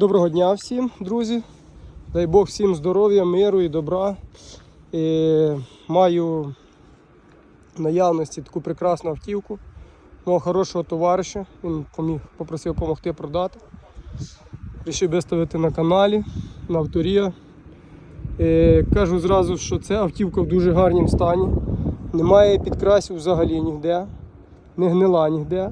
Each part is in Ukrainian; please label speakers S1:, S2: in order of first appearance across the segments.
S1: Доброго дня всім, друзі. Дай Бог всім здоров'я, миру і добра. І маю в наявності таку прекрасну автівку мого хорошого товариша. Він попросив допомогти продати. Рішив виставити на каналі на авторія. Е, кажу зразу, що це автівка в дуже гарному стані. Немає підкрасів взагалі ніде, не гнила ніде.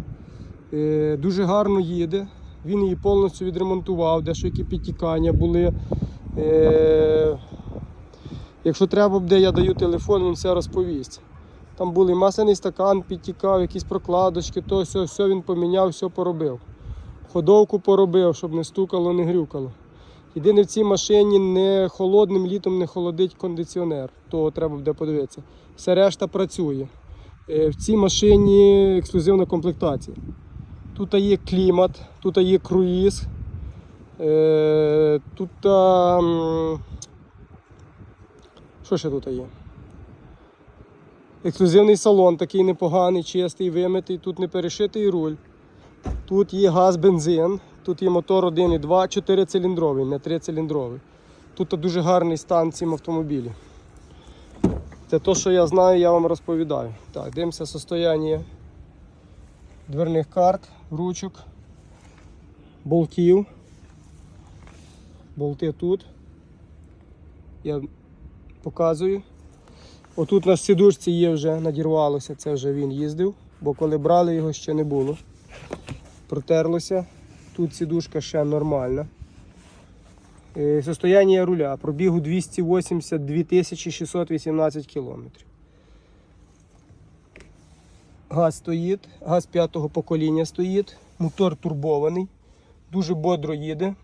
S1: Е, дуже гарно їде. Він її повністю відремонтував, дещо які підтікання були. Е, якщо треба буде, я даю телефон, він все розповість. Там були масляний стакан, підтікав, якісь прокладочки, то все, все він поміняв, все поробив. Ходовку поробив, щоб не стукало, не грюкало. Єдине в цій машині не холодним літом не холодить кондиціонер, то треба буде подивитися. Все решта працює. Е, В цій машині ексклюзивна комплектація. Тут є клімат, тут є круїз, е, тут. Що ще тут є? Ексклюзивний салон такий непоганий, чистий, вимитий, тут не перешитий руль. Тут є газ, бензин, тут є мотор 1,2, 4-циліндровий, не 3-циліндровий. Тут дуже гарний стан в цім автомобілі. Це те, що я знаю, я вам розповідаю. Так, дивимося состояння дверних карт, ручок, болтів. Болти тут. Я показую. Отут на сідушці є вже, надірвалося, це вже він їздив, бо коли брали його ще не було. Протерлося. Тут сідушка ще нормальна. Е, Состояння руля. Пробігу 282 618 кілометрів. Газ стоїть, газ п'ятого покоління стоїть, мотор турбований, дуже бодро їде.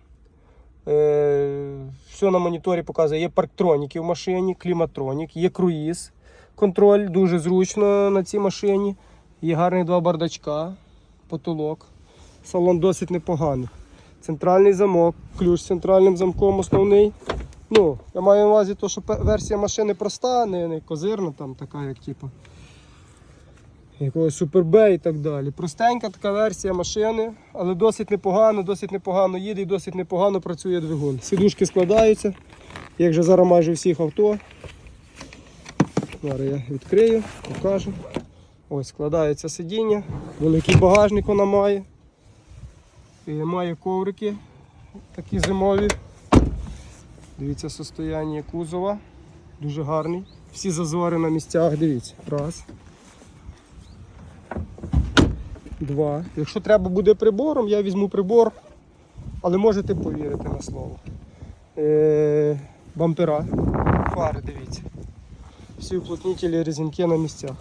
S1: Е, все на моніторі показує. Є парктроніки в машині, кліматронік, є круїз, контроль дуже зручно на цій машині. Є гарні два бардачка, потолок. Салон досить непоганий. Центральний замок, ключ з центральним замком основний. Ну, я маю на увазі, то, що версія машини проста, не, не козирна, там така, як типу, якогось Super і так далі. Простенька така версія машини, але досить непогано, досить непогано їде і досить непогано працює двигун. Сідушки складаються, як же зараз майже у всіх авто. Зараз я відкрию, покажу. Ось складається сидіння, великий багажник вона має. І має коврики такі зимові. Дивіться состояння кузова. Дуже гарний. Всі зазори на місцях, дивіться. Раз. Два. Якщо треба буде прибором, я візьму прибор, але можете повірити на слово. Е, бампера, фари, дивіться. Всі уплотнителі резинки на місцях.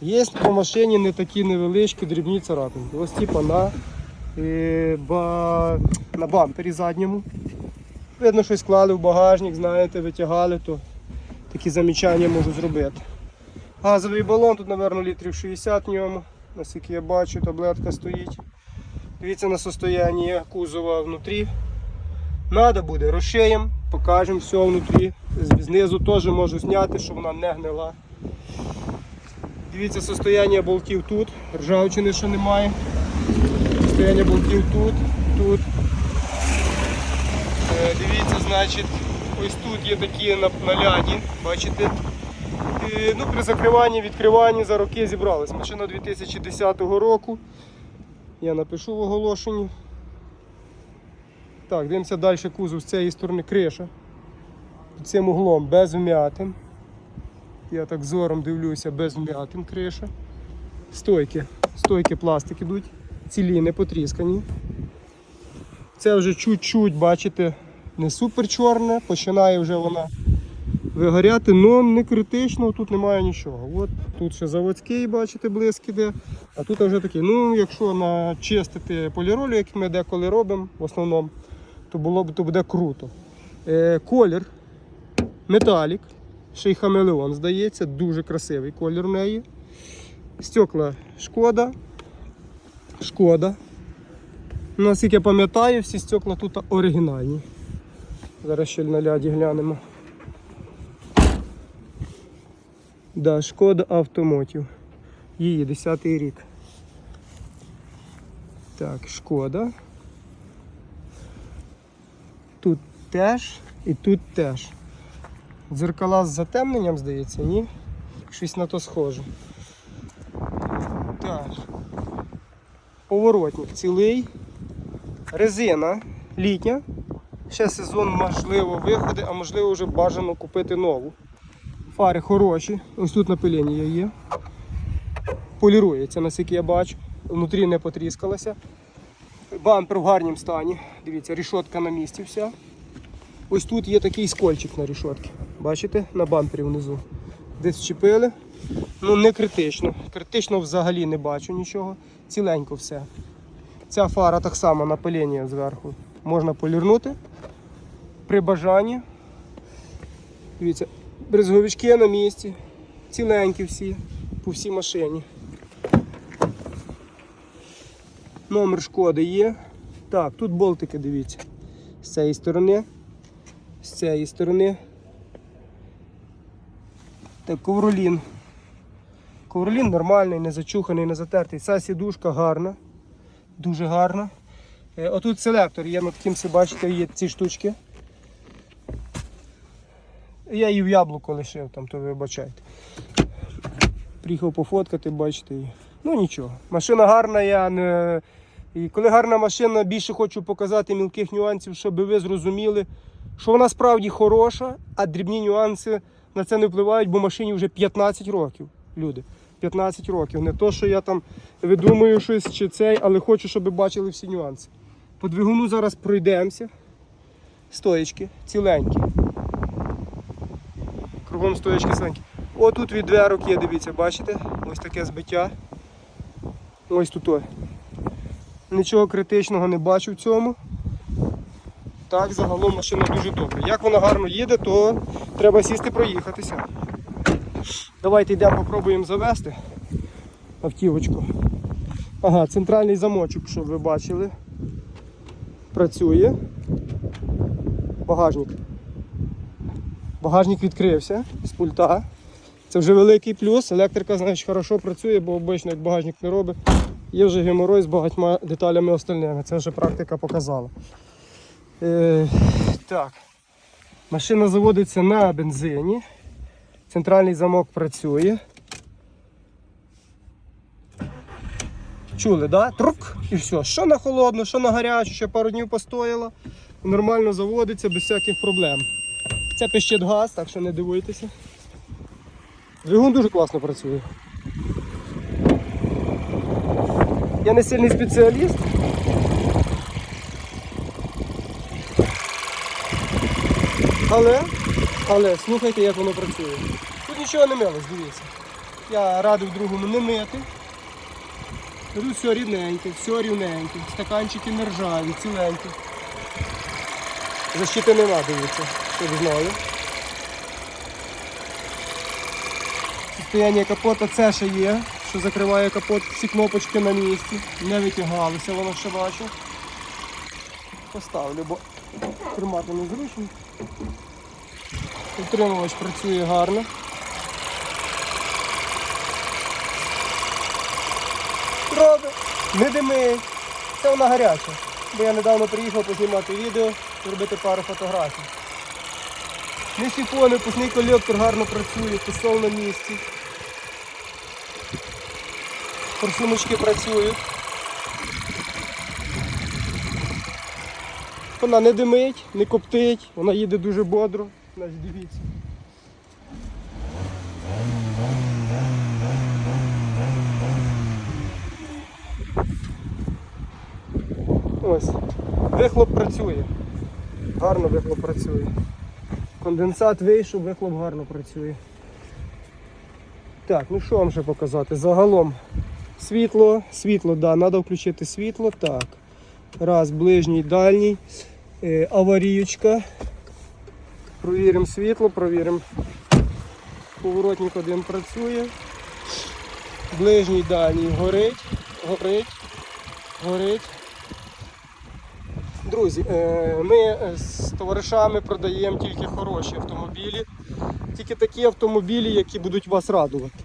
S1: Є по машині не такі невеличкі дрібні царапинки. Ось типа на, е, ба, на бампері задньому. Видно, щось клали в багажник, знаєте, витягали, то такі замічання можу зробити. Газовий балон, тут, мабуть, літрів 60 в ньому. Наскільки я бачу, таблетка стоїть. Дивіться на состояння кузова внутрі. Надо буде, розшиємо, покажемо все внутрі. Знизу теж можу зняти, щоб вона не гнила. Дивіться состояння болтів тут, ржавчини що немає. Состояння болтів тут, тут. Е, Дивіться, значить, ось тут є такі на, на ляді, бачите. І, ну, при закриванні, відкриванні за роки зібрались. Машина 2010 року. Я напишу в оголошенні. Так, дивимося далі кузов з цієї сторони криша. Під цим углом без вмятин. Я так зором дивлюся, без вмятин криша. Стойки. Стойки пластик ідуть, цілі, не потріскані. Це вже чуть-чуть, бачите, не супер чорне, починає вже вона вигоряти, але не критично, тут немає нічого. От тут ще заводський, бачите, блиск іде, а тут вже такий. Ну, якщо начистити поліролю, як ми деколи робимо в основному, то було б то буде круто. Е, колір металік, ще й хамелеон, здається, дуже красивий колір в неї. Стекла шкода. Шкода. Наскільки я пам'ятаю, всі стекла тут оригінальні. Зараз ще на ляді глянемо. Да, шкода автомотів. Її 10 й рік. Так, шкода. тут теж і тут теж. Дзеркала з затемненням, здається, ні? Щось на то схоже. Так. Поворотник цілий. Резина літня. Ще сезон, можливо, виходить, а можливо вже бажано купити нову. Фари хороші. Ось тут напилення є. Полірується, наскільки я бачу. Внутрі не потріскалося. Бампер в гарнім стані. Дивіться, рішотка на місці вся. Ось тут є такий скольчик на рішотці. Бачите? На бампері внизу. Десь вчепили. Ну не критично. Критично взагалі не бачу нічого. Ціленько все. Ця фара так само напилення зверху. Можна полірнути при бажанні. Дивіться, брезговички на місці. Ціленькі всі, по всій машині. Номер шкоди є. Так, тут болтики, дивіться. З цієї сторони. З цієї сторони. Так, ковролін. Ковролін нормальний, не зачуханий, не затертий. Ця сідушка гарна. Дуже гарна. Е, Отут селектор є, над кимси бачите, є ці штучки. Я її в яблуко лишив, там, то вибачайте. Приїхав пофоткати, бачите. Ну нічого. Машина гарна, я не. І коли гарна машина, більше хочу показати мілких нюансів, щоб ви зрозуміли, що вона справді хороша, а дрібні нюанси на це не впливають, бо машині вже 15 років. Люди. 15 років. Не то, що я там видумую щось чи цей, але хочу, щоб ви бачили всі нюанси. По двигуну зараз пройдемося. Стоечки ціленькі. Кругом стоячки ціленькі. Отут від дверок є, дивіться, бачите? Ось таке збиття. Ось тут. Нічого критичного не бачу в цьому. Так, загалом машина дуже добра. Як вона гарно їде, то треба сісти проїхатися. Давайте йдемо попробуємо завести автівочку. Ага, центральний замочок, щоб ви бачили. Працює. Багажник. Багажник відкрився з пульта. Це вже великий плюс. Електрика, значить, хорошо працює, бо обично як багажник не робить. Є вже геморой з багатьма деталями остальними. Це вже практика показала. Е, так. Машина заводиться на бензині. Центральний замок працює. Чули, да? Трук і все. Що на холодно, що на гарячу, ще пару днів постояло. Нормально заводиться без всяких проблем. Це пищить газ, так що не дивуйтеся. Двигун дуже класно працює. Я не сильний спеціаліст. Але, але слухайте, як воно працює. Тут нічого не милось, дивіться. Я радив другому не мити. Тут все рівненьке, все рівненьке. Стаканчики не ржаві, ціленькі. Защити нема, дивіться, щоб знали. Состояние капота це ще є, що закриває капот, всі кнопочки на місці. Не витягалися, воно ще бачу. Поставлю, бо тримати незручно. Утримувач працює гарно. Робить, не димить. Це вона гаряча. Бо я недавно приїхав познімати відео, зробити пару фотографій. Не сифони, пусний колектор гарно працює, пістол на місці. Форсуночки працюють. Вона не димить, не коптить, вона їде дуже бодро. Значить, дивіться. Ось. Вихлоп працює. Гарно вихлоп працює. Конденсат вийшов, вихлоп гарно працює. Так, ну що вам ще показати? Загалом світло, світло, да, треба включити світло. Так. Раз, ближній, дальній. Е, аваріючка. Провіримо світло, провіримо. Поворотник один працює. Ближній дальній горить, горить, горить. Друзі, е, ми е, з товаришами продаємо тільки хороші автомобілі, тільки такі автомобілі, які будуть вас радувати.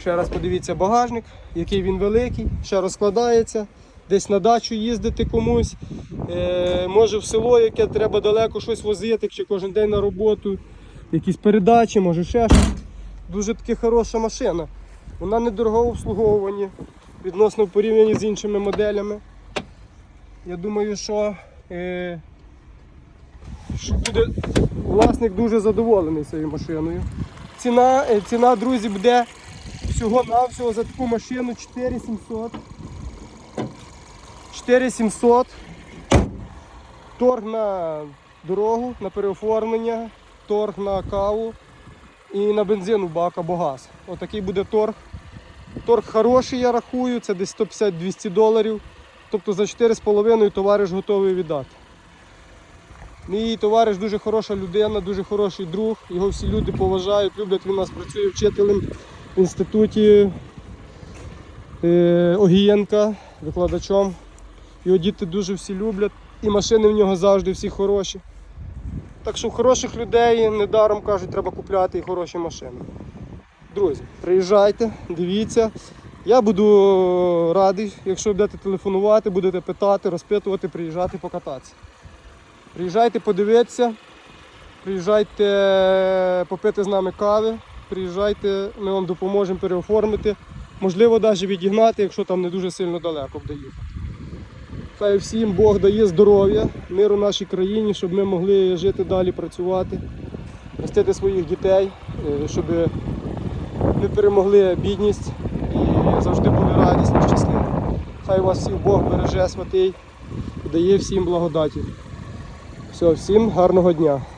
S1: Ще раз подивіться багажник, який він великий, ще розкладається. десь на дачу їздити комусь, е, може в село, яке треба далеко щось возити, чи кожен день на роботу, якісь передачі, може ще щось. Дуже таки хороша машина. Вона недорого в відносно в порівнянні з іншими моделями. Я думаю, що, е, що буде власник дуже задоволений цією машиною. Ціна, е, ціна, друзі, буде всього-навсього за таку машину 4700. 4700. Торг на дорогу, на переоформлення, торг на каву і на бензин у бак або газ. Отакий буде торг. Торг хороший, я рахую, це десь 150-200 доларів. Тобто за 4,5 товариш готовий віддати. Мій товариш дуже хороша людина, дуже хороший друг. Його всі люди поважають, люблять. Він у нас працює вчителем в інституті е, Огієнка, викладачом. Його діти дуже всі люблять. І машини в нього завжди всі хороші. Так що хороших людей недаром кажуть, треба купляти і хороші машини. Друзі, приїжджайте, дивіться. Я буду радий, якщо будете телефонувати, будете питати, розпитувати, приїжджати покататися. Приїжджайте подивитися, приїжджайте попити з нами кави, приїжджайте, ми вам допоможемо переоформити. Можливо, навіть відігнати, якщо там не дуже сильно далеко буде їхати. Хай всім Бог дає здоров'я, миру нашій країні, щоб ми могли жити далі, працювати, ростити своїх дітей, е, щоб ми перемогли бідність і завжди були радісні, щасливі. Хай вас всіх Бог береже святий і дає всім благодаті. Все, всім гарного дня.